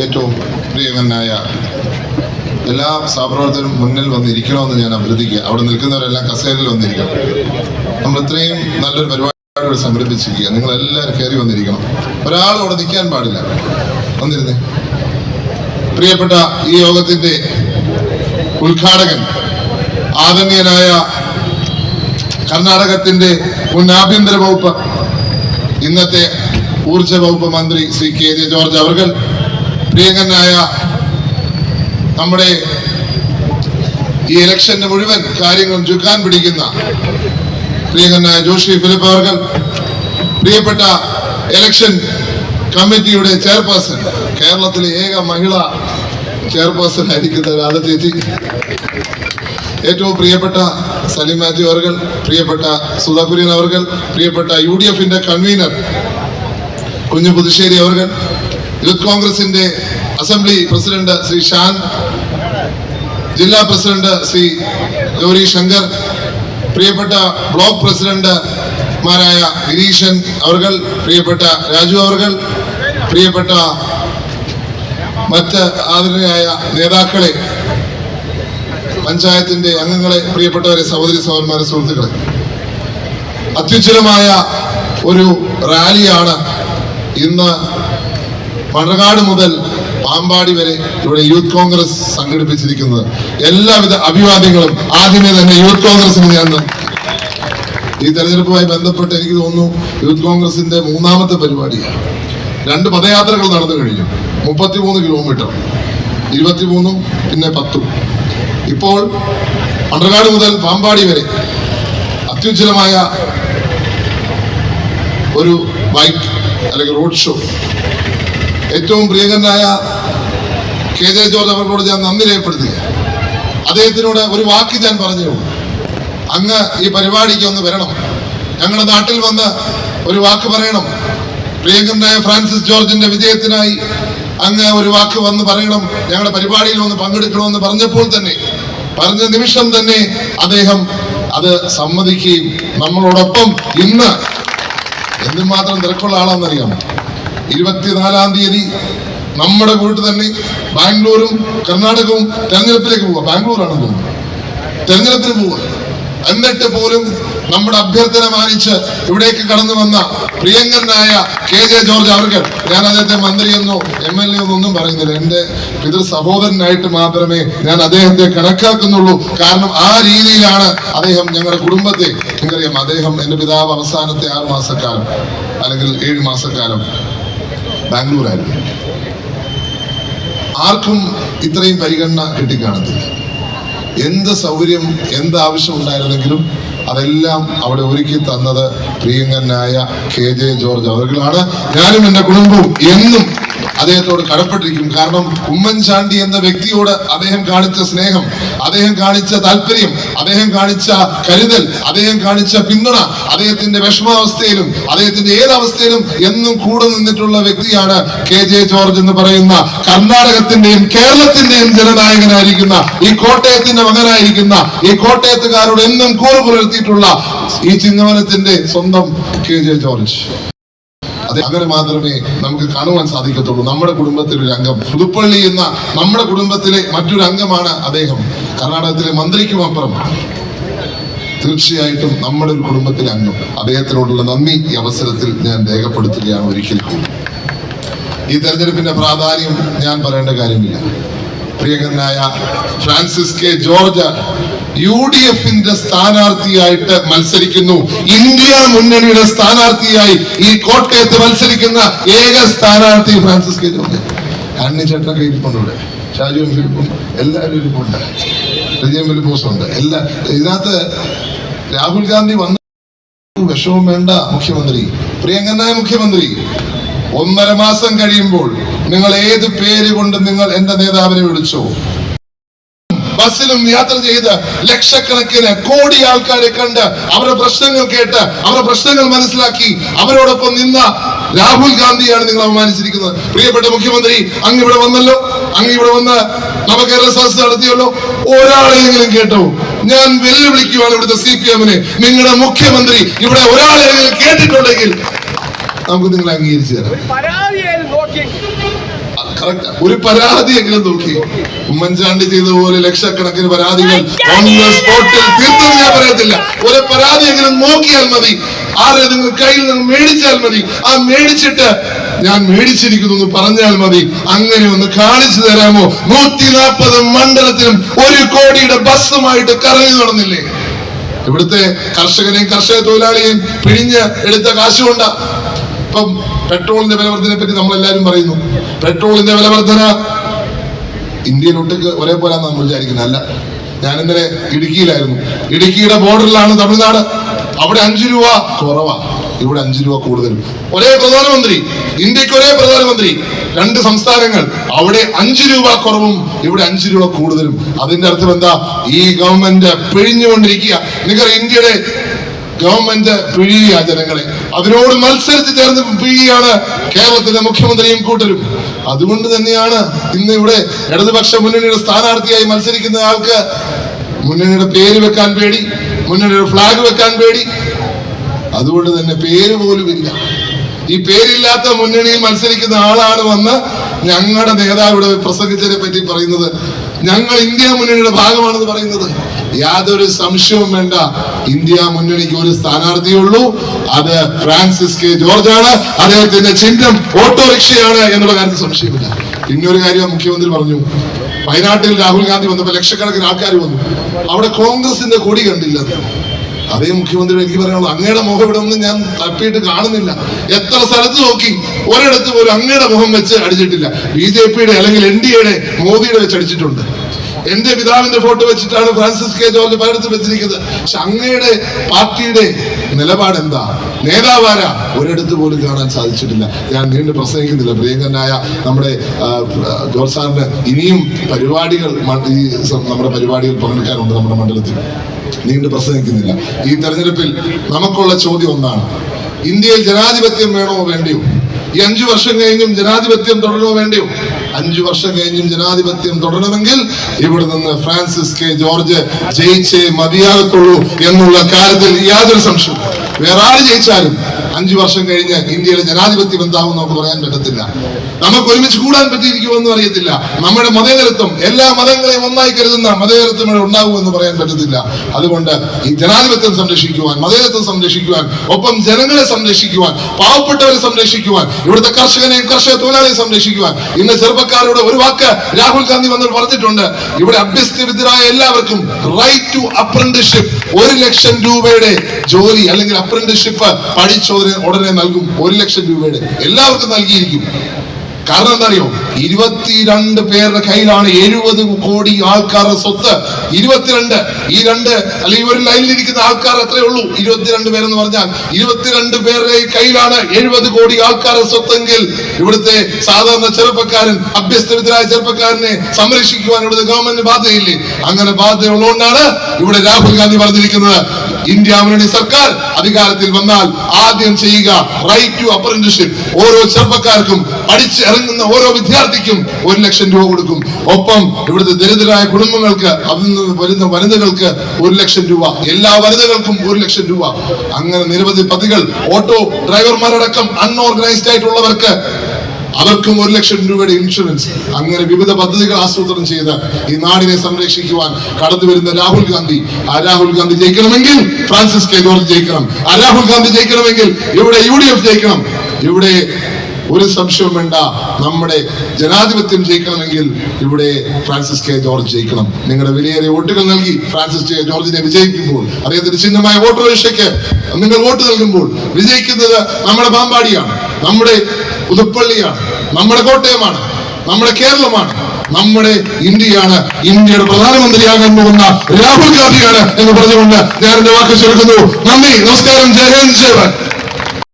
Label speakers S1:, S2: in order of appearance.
S1: ഏറ്റവും പ്രിയങ്കനായ എല്ലാ സഹപ്രവർത്തകരും മുന്നിൽ വന്നിരിക്കണമെന്ന് ഞാൻ അഭ്യർത്ഥിക്കുക. അവിടെ നിൽക്കുന്നവരെല്ലാം കസേരയിൽ വന്നിരിക്കണം. നമ്മൾ ഇത്രയും നല്ലൊരു പരിപാടി സംഘടിപ്പിച്ചിരിക്കുക. നിങ്ങളെല്ലാവരും കയറി വന്നിരിക്കണം. ഒരാളും അവിടെ നിൽക്കാൻ പാടില്ല. വന്നിരുന്നേ. പ്രിയപ്പെട്ട ഈ യോഗത്തിന്റെ ഉദ്ഘാടകൻ ആദരണീയനായ കർണാടകത്തിന്റെ മുൻ ആഭ്യന്തര വകുപ്പ് ഇന്നത്തെ ഊർജ വകുപ്പ് മന്ത്രി ശ്രീ കെ ജെ ജോർജ് അവർകൾ പ്രിയങ്കനായ നമ്മുടെ ഈ ഇലക്ഷന്റെ മുഴുവൻ കാര്യങ്ങൾ ചുക്കാൻ പിടിക്കുന്ന പ്രിയങ്കനായ ജോഷി ഫിലിപ്പ് അവർകൾ പ്രിയപ്പെട്ട ഇലക്ഷൻ കമ്മിറ്റിയുടെ ചെയർപേഴ്സൺ കേരളത്തിലെ ഏക മഹിള ചെയർപേഴ്സൺ ആയിരിക്കുന്ന രാധ ചേച്ചി. ഏറ്റവും പ്രിയപ്പെട്ട സലീം മാത്യു അവർകൾ പ്രിയപ്പെട്ട സുധാ കുര്യൻ അവർകൾ പ്രിയപ്പെട്ട യു ഡി എഫിന്റെ കൺവീനർ കുഞ്ഞു പുതുശ്ശേരി അവർകൾ യൂത്ത് കോൺഗ്രസിന്റെ അസംബ്ലി പ്രസിഡന്റ് ശ്രീ ഷാൻ ജില്ലാ പ്രസിഡന്റ് ശ്രീ ഗൗരി ശങ്കർ പ്രിയപ്പെട്ട ബ്ലോക്ക് പ്രസിഡന്റ്മാരായ ഗിരീശൻ അവർകൾ പ്രിയപ്പെട്ട രാജു അവർകൾ പ്രിയപ്പെട്ട മറ്റ് ആദരണീയായ നേതാക്കളെ പഞ്ചായത്തിന്റെ അംഗങ്ങളെ പ്രിയപ്പെട്ടവരെ സഹോദരി സഹോദരന്മാരെ സുഹൃത്തുക്കളെ. അത്യുജ്വലമായ ഒരു റാലിയാണ് ഇന്ന് മണർകാട് മുതൽ പാമ്പാടി വരെ ഇവിടെ യൂത്ത് കോൺഗ്രസ് സംഘടിപ്പിച്ചിരിക്കുന്നത്. എല്ലാവിധ അഭിവാദ്യങ്ങളും ആദ്യമേ തന്നെ യൂത്ത് കോൺഗ്രസിന് ഞാൻ ഈ തെരഞ്ഞെടുപ്പുമായി ബന്ധപ്പെട്ട് എനിക്ക് തോന്നുന്നു യൂത്ത് കോൺഗ്രസിന്റെ മൂന്നാമത്തെ പരിപാടിയാണ്. രണ്ട് പദയാത്രകൾ നടന്നു കഴിഞ്ഞു. മുപ്പത്തിമൂന്ന് കിലോമീറ്റർ ഇരുപത്തിമൂന്നും പിന്നെ പത്തും. ഇപ്പോൾ പണ്ടകാട് മുതൽ പാമ്പാടി വരെ അത്യുജ്വലമായ ഒരു ബൈക്ക് അല്ലെങ്കിൽ റോഡ് ഷോ ഏറ്റവും പ്രിയങ്കരനായ കെ ജെ ജോർജ് അവരോട് ഞാൻ നന്ദി രേഖപ്പെടുത്തുക അദ്ദേഹത്തിനോട് ഒരു വാക്ക് ഞാൻ പറഞ്ഞു അങ്ങ് ഈ പരിപാടിക്ക് ഒന്ന് വരണം. ഞങ്ങളുടെ നാട്ടിൽ വന്ന് ഒരു വാക്ക് പറയണം. പ്രിയങ്കരനായ ഫ്രാൻസിസ് ജോർജിന്റെ വിജയത്തിനായി അങ്ങ് ഒരു വാക്ക് വന്ന് പറയണം. ഞങ്ങളുടെ പരിപാടിയിൽ ഒന്ന് പങ്കെടുക്കണമെന്ന് പറഞ്ഞപ്പോൾ തന്നെ പറഞ്ഞ നിമിഷം തന്നെ അദ്ദേഹം അത് സമ്മതിക്കുകയും നമ്മളോടൊപ്പം ഇന്ന് എന്തുമാത്രം തിരക്കുള്ള ആളാണെന്നറിയാമോ? ഇരുപത്തിനാലാം തീയതി നമ്മുടെ വീട്ടിൽ തന്നെ ബാംഗ്ലൂരും കർണാടകവും തെരഞ്ഞെടുപ്പിലേക്ക് പോവുക ബാംഗ്ലൂരാണെന്ന് തോന്നുന്നു തെരഞ്ഞെടുപ്പിന് പോവുക എന്നിട്ട് പോലും നമ്മുടെ അഭ്യർത്ഥന മാനിച്ച് ഇവിടേക്ക് കടന്നു വന്ന പ്രിയങ്കരനായ കെ ജെ ജോർജ് അവർക്ക് ഞാൻ അദ്ദേഹത്തെ മന്ത്രിയെന്നോ എം എൽ എ എന്നോ ഒന്നും പറയുന്നില്ല. എന്റെ പിതൃ സഹോദരനായിട്ട് മാത്രമേ ഞാൻ അദ്ദേഹത്തെ കണക്കാക്കുന്നുള്ളൂ. കാരണം ആ രീതിയിലാണ് അദ്ദേഹം ഞങ്ങളുടെ കുടുംബത്തെ എനിക്കറിയാം അദ്ദേഹം എന്റെ പിതാവ് അവസാനത്തെ ആറ് മാസക്കാലം അല്ലെങ്കിൽ ഏഴ് മാസക്കാലം ബാംഗ്ലൂരായിരുന്നു ആർക്കും ഇത്രയും പരിഗണന കിട്ടിക്കാണത്തില്ല. എന്ത് സൗകര്യം എന്ത് ആവശ്യം ഉണ്ടായിരുന്നെങ്കിലും അതെല്ലാം അവിടെ ഒരുക്കി തന്നത് പ്രിയങ്കനായ കെ ജെ ജോർജ്. അവർ ഞാനും എന്റെ കുടുംബവും എന്നും അദ്ദേഹത്തോട് കടപ്പെട്ടിരിക്കും. കാരണം ഉമ്മൻചാണ്ടി എന്ന വ്യക്തിയോട് അദ്ദേഹം കാണിച്ച സ്നേഹം അദ്ദേഹം കാണിച്ച താല്പര്യം അദ്ദേഹം കാണിച്ച കരുതൽ അദ്ദേഹം കാണിച്ച പിന്തുണ അദ്ദേഹത്തിന്റെ വിഷമാവസ്ഥയിലും അദ്ദേഹത്തിന്റെ ഏതവസ്ഥയിലും എന്നും കൂടെ നിന്നിട്ടുള്ള വ്യക്തിയാണ് കെ ജെ ജോർജ് എന്ന് പറയുന്ന കർണാടകത്തിന്റെയും കേരളത്തിന്റെയും ജനനായകനായിരിക്കുന്ന ഈ കോട്ടയത്തിന്റെ മകനായിരിക്കുന്ന ഈ കോട്ടയത്തുകാരോട് എന്നും കൂറ് പുലർത്തിയിട്ടുള്ള ഈ ചിങ്ങവനത്തിന്റെ സ്വന്തം കെ ജെ ജോർജ്. അതെ അങ്ങനെ മാത്രമേ നമുക്ക് കാണുവാൻ സാധിക്കത്തുള്ളൂ. നമ്മുടെ കുടുംബത്തിലെ ഒരു അംഗം. പുതുപ്പള്ളി എന്ന നമ്മുടെ കുടുംബത്തിലെ മറ്റൊരു അംഗമാണ് അദ്ദേഹം. കർണാടകത്തിലെ മന്ത്രിക്കും അപ്പുറം. തീർച്ചയായിട്ടും നമ്മുടെ ഒരു കുടുംബത്തിലെ അംഗം. അദ്ദേഹത്തിനോടുള്ള നന്ദി. ഈ അവസരത്തിൽ ഞാൻ രേഖപ്പെടുത്തുകയാണ് ഒരിക്കൽ കൂടി. ഈ തെരഞ്ഞെടുപ്പിന്റെ പ്രാധാന്യം ഞാൻ പറയേണ്ട കാര്യമില്ല. പ്രിയങ്കരനായ Francis K George U D എഫിന്റെ സ്ഥാനാർത്ഥിയായിട്ട് മത്സരിക്കുന്നു. ഇന്ത്യ മുന്നണിയുടെ സ്ഥാനാർത്ഥിയായി ഈ കോട്ടയത്ത് മത്സരിക്കുന്ന ഏക സ്ഥാനാർത്ഥി ഫ്രാൻസിസ് കെ ജോർജ് ആന്റണി ചേട്ടനൊക്കെ ഇരിപ്പുണ്ട് ഇവിടെ ഷാജു ഫിലിപ്പും എല്ലാവരും ഇരിപ്പുണ്ട് വിജയം ഫിലിപ്പോസ് ഉണ്ട്. എല്ലാ ഇതിനകത്ത് രാഹുൽ ഗാന്ധി വന്ന വിഷമം വേണ്ട മുഖ്യമന്ത്രി. പ്രിയങ്കനായ മുഖ്യമന്ത്രി. ഒന്നര മാസം കഴിയുമ്പോൾ നിങ്ങൾ ഏത് പേര് കൊണ്ട് നിങ്ങൾ എന്റെ നേതാവിനെ വിളിച്ചോ? ബസ്സിലും യാത്ര ചെയ്ത് ലക്ഷക്കണക്കിന് കോടി ആൾക്കാരെ കണ്ട് അവരുടെ പ്രശ്നങ്ങൾ കേട്ട് അവരുടെ പ്രശ്നങ്ങൾ മനസ്സിലാക്കി അവരോടൊപ്പം നിന്ന രാഹുൽ ഗാന്ധിയാണ് നിങ്ങൾ അപമാനിച്ചിരിക്കുന്നത്. പ്രിയപ്പെട്ട മുഖ്യമന്ത്രി അങ്ങ് ഇവിടെ വന്നല്ലോ. അങ്ങ് ഇവിടെ വന്ന് നവകേരള സദസ് നടത്തിയല്ലോ. ഒരാളെങ്കിലും കേട്ടോ. ഞാൻ വെല്ലുവിളിക്കുവാണ് ഇവിടുത്തെ സി പി എമ്മിനെ നിങ്ങളുടെ മുഖ്യമന്ത്രി ഇവിടെ ഒരാളെങ്കിലും കേട്ടിട്ടുണ്ടെങ്കിൽ നമുക്ക് നിങ്ങളെ അംഗീകരിച്ചു തരാം.
S2: പരാതിയായാലും
S1: പരാതി എങ്കിലും. ഒരു നോക്കി? ഉമ്മൻചാണ്ടി ചെയ്ത പോലെ ലക്ഷക്കണക്കിന് പരാതികൾ ഞാൻ പറയത്തില്ല. ഒരു പരാതി എങ്കിലും നോക്കിയാൽ മതി? ആരെ നിങ്ങൾ കയ്യിൽ നിന്ന് മേടിച്ചാൽ മതി. ആ മേടിച്ചിട്ട് ഞാൻ മേടിച്ചിരിക്കുന്നു എന്ന് പറഞ്ഞാൽ മതി. അങ്ങനെ ഒന്ന് കാണിച്ചു തരാമോ? നൂറ്റി നാൽപ്പത് മണ്ഡലത്തിലും ഒരു കോടിയുടെ ബസ്സുമായിട്ട് കറങ്ങി നടന്നില്ലേ? ഇവിടുത്തെ കർഷകനെയും കർഷക തൊഴിലാളിയെയും പിഴിഞ്ഞ് എടുത്ത കാശുകൊണ്ട. ഇപ്പം പെട്രോളിന്റെ വില വർധനയെ പറ്റി എല്ലാവരും പറയുന്നു. പെട്രോളിന്റെ വിലവർദ്ധന ഇന്ത്യയിൽ ഒട്ടുക്ക് ഒരേപോലെ നമ്മൾ വിചാരിക്കുന്നത്. അല്ല ഞാൻ ഇന്നലെ ഇടുക്കിയിലായിരുന്നു. ഇടുക്കിയുടെ ബോർഡറിലാണ് തമിഴ്നാട്. അവിടെ അഞ്ചു രൂപ കുറവാ. ഇവിടെ അഞ്ചു രൂപ കൂടുതൽ ഒരേ പ്രധാനമന്ത്രി ഇന്ത്യയ്ക്ക് ഒരേ പ്രധാനമന്ത്രി രണ്ട് സംസ്ഥാനങ്ങൾ. അവിടെ അഞ്ചു രൂപ കുറവും ഇവിടെ അഞ്ചു രൂപ കൂടുതലും. അതിന്റെ അർത്ഥം എന്താ? ഈ ഗവൺമെന്റ് പിഴിഞ്ഞുകൊണ്ടിരിക്കുക. നിങ്ങൾ ഇന്ത്യയുടെ ഗവൺമെന്റ് പിഴിയുക ജനങ്ങളെ. അതിനോട് മത്സരിച്ച് ചേർന്ന് പിഴിയാണ് കേരളത്തിന്റെ മുഖ്യമന്ത്രിയും കൂട്ടരും. അതുകൊണ്ട് തന്നെയാണ് ഇന്ന് ഇവിടെ ഇടതുപക്ഷ മുന്നണിയുടെ സ്ഥാനാർത്ഥിയായി മത്സരിക്കുന്ന ആൾക്ക് മുന്നണിയുടെ പേര് വെക്കാൻ പേടി മുന്നണിയുടെ ഫ്ലാഗ് വെക്കാൻ പേടി. അതുകൊണ്ട് തന്നെ പേര് പോലും ഇല്ല. ഈ പേരില്ലാത്ത മുന്നണിയിൽ മത്സരിക്കുന്ന ആളാണ് വന്ന് ഞങ്ങളുടെ നേതാവ് ഇവിടെ പ്രസംഗിച്ചതിനെ പറ്റി പറയുന്നത്. ഞങ്ങൾ ഇന്ത്യ മുന്നണിയുടെ ഭാഗമാണെന്ന് പറയുന്നത്. യാതൊരു സംശയവും വേണ്ട. ഇന്ത്യ മുന്നണിക്ക് ഒരു സ്ഥാനാർത്ഥിയുള്ളൂ അത് ഫ്രാൻസിസ് കെ ജോർജ് ആണ് അദ്ദേഹത്തിന്റെ ചിഹ്നം ഓട്ടോറിക്ഷയാണ് എന്നുള്ള കാര്യത്തിൽ സംശയമില്ല. പിന്നൊരു കാര്യം മുഖ്യമന്ത്രി പറഞ്ഞു. വയനാട്ടിൽ രാഹുൽ ഗാന്ധി വന്നപ്പോൾ ലക്ഷക്കണക്കിന് ആൾക്കാർ വന്നു. അവിടെ കോൺഗ്രസിന്റെ കൊടി കണ്ടില്ല. അതേ മുഖ്യമന്ത്രി എനിക്ക് പറയാനുള്ളൂ അങ്ങയുടെ മുഖം ഇവിടെ ഒന്നും ഞാൻ തപ്പിയിട്ട് കാണുന്നില്ല. എത്ര സ്ഥലത്ത് നോക്കി ഒരിടത്ത് പോലും അങ്ങയുടെ മുഖം വെച്ച് അടിച്ചിട്ടില്ല. ബി ജെ പിയുടെ അല്ലെങ്കിൽ എൻ ഡി എയുടെ മോദിയുടെ വെച്ച് അടിച്ചിട്ടുണ്ട്. എന്റെ പിതാവിന്റെ ഫോട്ടോ വെച്ചിട്ടാണ് ഫ്രാൻസിസ് കെ ജോർജ് പലയിടത്തും വെച്ചിരിക്കുന്നത്. പക്ഷെ അങ്ങയുടെ പാർട്ടിയുടെ നിലപാട് എന്താ നേതാവാര ഒരിടത്ത് പോലും കാണാൻ സാധിച്ചിട്ടില്ല. ഞാൻ വീണ്ടും പ്രസംഗിക്കുന്നില്ല. പ്രിയങ്കരനായ നമ്മുടെ ജോർജ് സാറിന് ഇനിയും പരിപാടികൾ ഈ നമ്മുടെ പരിപാടികൾ പങ്കെടുക്കാനുണ്ട് നമ്മുടെ മണ്ഡലത്തിൽ. നീണ്ടു പ്രസംഗിക്കുന്നില്ല. ഈ തെരഞ്ഞെടുപ്പിൽ നമുക്കുള്ള ചോദ്യം ഒന്നാണ്. ഇന്ത്യയിൽ ജനാധിപത്യം വേണോ വേണ്ടിയോ? ഈ അഞ്ചു വർഷം കഴിഞ്ഞും ജനാധിപത്യം തുടരണോ വേണ്ടിയോ? അഞ്ചു വർഷം കഴിഞ്ഞും ജനാധിപത്യം തുടരണമെങ്കിൽ ഇവിടെ നിന്ന് ഫ്രാൻസിസ് കെ ജോർജ് ജയിച്ചേ മതിയാകത്തുള്ളൂ എന്നുള്ള കാര്യത്തിൽ യാതൊരു സംശയം വേറെ ആര് ജയിച്ചാലും അഞ്ചു വർഷം കഴിഞ്ഞ് ഇന്ത്യയിലെ ജനാധിപത്യം എന്താവും നമുക്ക് പറയാൻ പറ്റത്തില്ല. നമുക്ക് ഒരുമിച്ച് കൂടാൻ പറ്റിയിരിക്കുമെന്നും അറിയത്തില്ല. നമ്മുടെ മതേതരത്വം എല്ലാ മതങ്ങളെയും ഒന്നായി കരുതുന്ന മതേതരത്വം ഇവിടെ എന്ന് പറയാൻ പറ്റത്തില്ല. അതുകൊണ്ട് ഈ ജനാധിപത്യം സംരക്ഷിക്കുവാൻ മതേതരത്വം സംരക്ഷിക്കുവാൻ ഒപ്പം ജനങ്ങളെ സംരക്ഷിക്കുവാൻ പാവപ്പെട്ടവരെ സംരക്ഷിക്കുവാൻ ഇവിടുത്തെ കർഷകനെയും കർഷക തൊഴിലാളിയെ സംരക്ഷിക്കുവാൻ ഇന്ന് ചെറുപ്പക്കാരോട് ഒരു വാക്ക് രാഹുൽ ഗാന്ധി വന്ന് പറഞ്ഞിട്ടുണ്ട്. ഇവിടെ അഭ്യസ്തവിദ്യരായ എല്ലാവർക്കും റൈറ്റ് ടു അപ്രന്റിഷിപ്പ് ഒരു ലക്ഷം രൂപയുടെ ജോലി അല്ലെങ്കിൽ അപ്രന്റിഷിപ്പ് പഠിച്ചോതിന് ഉടനെ നൽകും ഒരു ലക്ഷം രൂപയുടെ. എല്ലാവർക്കും നൽകിയിരിക്കും. കാരണം എന്താ അറിയോ ഇരുപത്തിരണ്ട് പേരുടെ കയ്യിലാണ് എഴുപത് കോടി ആൾക്കാരുടെ സ്വത്ത്. ഇരുപത്തിരണ്ട്. ഈ രണ്ട് അല്ലെങ്കിൽ ഒരു ലൈനിൽ ഇരിക്കുന്ന ആൾക്കാർ എത്രയേ ഉള്ളൂ. ഇരുപത്തിരണ്ട് പേരെന്ന് പറഞ്ഞാൽ ഇരുപത്തിരണ്ട് പേരുടെ കയ്യിലാണ് എഴുപത് കോടി ആൾക്കാരുടെ സ്വത്തെങ്കിൽ ഇവിടുത്തെ സാധാരണ ചെറുപ്പക്കാരൻ അഭ്യസ്തവിദ്യരായ ചെറുപ്പക്കാരനെ സംരക്ഷിക്കുവാൻ ഇവിടുത്തെ ഗവൺമെന്റ് ബാധ്യതയില്ലേ? അങ്ങനെ ബാധ്യതയുള്ളതുകൊണ്ടാണ് ഇവിടെ രാഹുൽ ഗാന്ധി പറഞ്ഞിരിക്കുന്നത്. ഇന്ത്യ മുന്നണി സർക്കാർ അധികാരത്തിൽ വന്നാൽ ആദ്യം ചെയ്യുക റൈറ്റ് ടു അപ്രന്റിഷിപ്പ് ഓരോ ചെറുപ്പക്കാർക്കും പഠിച്ച് ഇറങ്ങുന്ന ഓരോ വിദ്യാർത്ഥിക്കും ഒരു ലക്ഷം രൂപ കൊടുക്കും. ഒപ്പം ഇവിടുത്തെ ദരിദ്രരായ കുടുംബങ്ങൾക്ക് അതിൽ നിന്ന് വരുന്ന വനിതകൾക്ക് ഒരു ലക്ഷം രൂപ. എല്ലാ വനിതകൾക്കും ഒരു ലക്ഷം രൂപ. അങ്ങനെ നിരവധി പദ്ധതികൾ ഓട്ടോ ഡ്രൈവർമാരടക്കം അൺഓർഗനൈസ്ഡ് ആയിട്ടുള്ളവർക്ക് അവർക്കും ഒരു ലക്ഷം രൂപയുടെ ഇൻഷുറൻസ് അങ്ങനെ വിവിധ പദ്ധതികൾ ആസൂത്രണം ചെയ്ത് ഈ നാടിനെ സംരക്ഷിക്കുവാൻ കടന്നു വരുന്ന രാഹുൽ ഗാന്ധി. ആ രാഹുൽ ഗാന്ധി ജയിക്കണമെങ്കിൽ ഫ്രാൻസിസ് കെ. ജോർജ് ജയിക്കണം. ആ രാഹുൽ ഗാന്ധി ജയിക്കണമെങ്കിൽ ഇവിടെ യു ഡി എഫ് ജയിക്കണം. ഇവിടെ ഒരു സംശയവും വേണ്ട. നമ്മുടെ ജനാധിപത്യം ജയിക്കണമെങ്കിൽ ഇവിടെ ഫ്രാൻസിസ് കെ. ജോർജ് ജയിക്കണം. നിങ്ങളുടെ വിലയേറിയ വോട്ടുകൾ നൽകി ഫ്രാൻസിസ് കെ. ജോർജിനെ വിജയിക്കുമ്പോൾ അദ്ദേഹത്തിന്റെ ചിഹ്നമായ വോട്ടർ വോട്ടോറിക്ഷയ്ക്ക് നിങ്ങൾ വോട്ട് നൽകുമ്പോൾ വിജയിക്കുന്നത് നമ്മുടെ പാമ്പാടിയാണ്. നമ്മുടെ പുതുപ്പള്ളിയാണ് നമ്മുടെ കോട്ടയമാണ്. നമ്മുടെ കേരളമാണ്. നമ്മുടെ ഇന്ത്യയാണ്. ഇന്ത്യയുടെ പ്രധാനമന്ത്രിയാകാൻ പോകുന്ന രാഹുൽ ഗാന്ധിയാണ് എന്ന് പറഞ്ഞുകൊണ്ട് ഞാൻ എന്റെ വാക്ക് ചുരുക്കുന്നു നന്ദി. നമസ്കാരം. ജയ് ഹിന്ദ് ജയ്